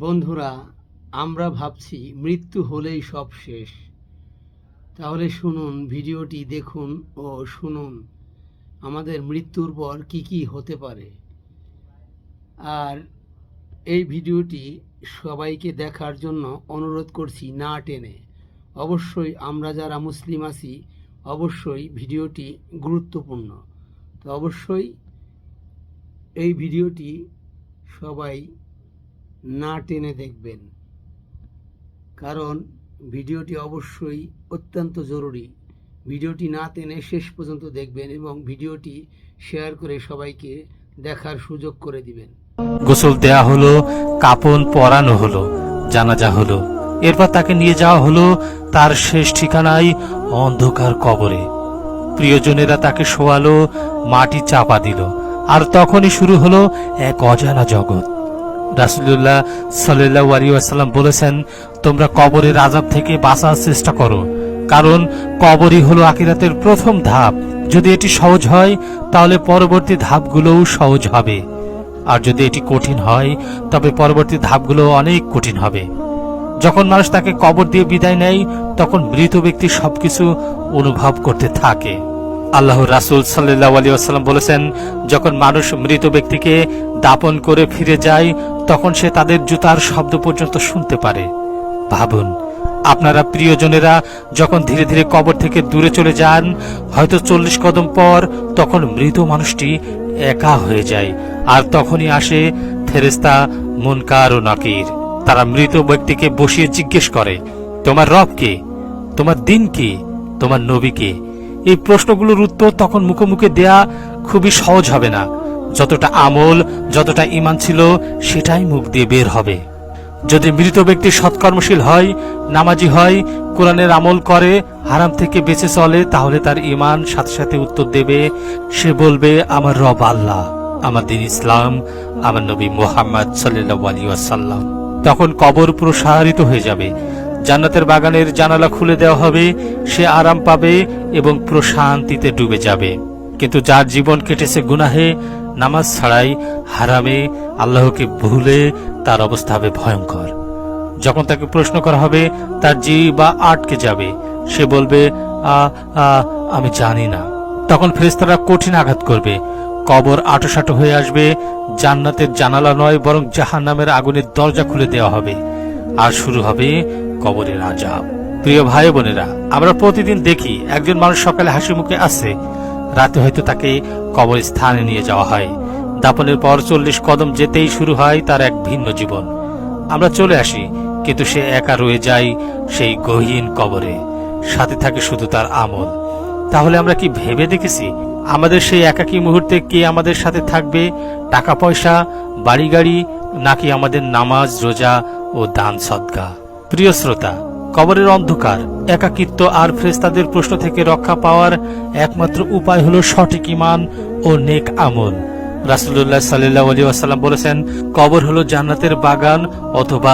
বন্ধুরা, আমরা ভাবছি মৃত্যু হলেই সব শেষ। তাহলে শুনুন, ভিডিওটি দেখুন ও শুনুন, আমাদের মৃত্যুর পর কি কি হতে পারে। আর এই ভিডিওটি সবাইকে দেখার জন্য অনুরোধ করছি না টেনে। অবশ্যই আমরা যারা মুসলিম আছি, অবশ্যই ভিডিওটি গুরুত্বপূর্ণ। তো অবশ্যই এই ভিডিওটি সবাই না টেনে দেখবেন। কারণ ভিডিওটি অবশ্যই অত্যন্ত জরুরি। ভিডিওটি না টেনে শেষ পর্যন্ত দেখবেন এবং ভিডিওটি শেয়ার করে সবাইকে দেখার সুযোগ করে দিবেন। গোসল দেয়া হলো, কাপন পরানো হলো, জানাজা হলো। এরপর তাকে নিয়ে যাওয়া হলো তার শেষ ঠিকানায় অন্ধকার কবরে। প্রিয়জনেরা তাকে শোয়ালো, মাটি চাপা দিল। আর তখনই শুরু হলো এক অজানা জগৎ। রাসুলুল্লাহ সাল্লাহ আলিয়াল্লাম বলেছেন, তোমরা কবরের আজাব থেকে বাঁচার চেষ্টা করো। কারণ কবরই হলো আকিরাতের প্রথম ধাপ। যদি এটি সহজ হয়, তাহলে পরবর্তী ধাপগুলোও সহজ হবে। আর যদি এটি কঠিন হয়, তবে পরবর্তী ধাপগুলো অনেক কঠিন হবে। যখন মানুষ তাকে কবর দিয়ে বিদায় নেয়, তখন মৃত ব্যক্তি সবকিছু অনুভব করতে থাকে। আল্লাহ রাসুল সাল্লাহ আলী আসাল্লাম বলেছেন, যখন মানুষ মৃত ব্যক্তিকে দাপন করে ফিরে যায় তখন সে তাদের জুতার শব্দ পর্যন্ত শুনতে পারে। ভাবুন, আপনারা প্রিয়জনেরা যখন ধীরে ধীরে কবর থেকে দূরে চলে যান, হয়তো চল্লিশ কদম পর তখন মৃত মানুষটি একা হয়ে যায় আর তখনই আসে ফেরেস্তা মুনকার ও নাকির। তারা মৃত ব্যক্তিকে বসিয়ে জিজ্ঞেস করে, তোমার রব কে? তোমার দিন কি? তোমার নবী কে? এই প্রশ্নগুলোর উত্তর তখন মুখোমুখি মুখে দেয়া খুবই সহজ হবে না। যতটা আমল, যতটা ইমান ছিল, সেটাই মুখ দিয়ে বের হবে। যদি মৃত ব্যক্তি সৎকর্মশীল হয়, নামাজি হয়, কোরআনের আমল করে, হারাম থেকে বেঁচে চলে, তাহলে তার ইমান সাথে সাথে উত্তর দেবে। সে বলবে, আমার রব আল্লাহ, আমার দিন ইসলাম, আমার নবী মোহাম্মদ ওয়াসাল্লাম। তখন কবর প্রসারিত হয়ে যাবে। জান্নাতের বাগানের জানালা খুলে দেওয়া হবে, সে আরাম পাবে এবং প্রশান্তিতে ডুবে যাবে। কিন্তু যার জীবন কেটেছে গুনাহে নামাজ ছাড়াই হারামে আল্লাহকে ভুলে তার অবস্থা হবে ভয়ঙ্কর। যখন তাকে প্রশ্ন করা হবে, তার জি বা আটকে যাবে। সে বলবে আমি জানি না। তখন ফেরেস্তারা কঠিন আঘাত করবে। কবর আটোসাটো হয়ে আসবে, জান্নাতের জানালা নয়, বরং জাহান নামের আগুনের দরজা খুলে দেওয়া হবে। আর শুরু হবে কবরের আজাব প্রিয় ভাই বোনেরা, আমরা প্রতিদিন দেখি, একজন মানুষ সকালে হাসি মুখে আসে রাতে হয়তো তাকে কবর স্থানে নিয়ে যাওয়া হয়। দাপনের পর চল্লিশ কদম যেতেই শুরু হয় তার এক ভিন্ন জীবন। আমরা চলে আসি, কিন্তু সে একা রয়ে যায় সেই গহীন কবরে। সাথে থাকে শুধু তার আমল। তাহলে আমরা কি ভেবে দেখেছি আমাদের সেই একাকী মুহূর্তে কে আমাদের সাথে থাকবে? টাকা পয়সা বাড়ি গাড়ি নাকি আমাদের নামাজ, রোজা ও দান সদ্গা প্রিয় শ্রোতা কবরের অন্ধকার, একাকিত্ব আর ফ্রেস্তাদের প্রশ্ন থেকে রক্ষা পাওয়ার একমাত্র উপায় হলো সঠিক ইমান ও নেক আমল। রাসুল্লাহ সাল্লাহ আলী বলেছেন, কবর হলো জান্নাতের বাগান অথবা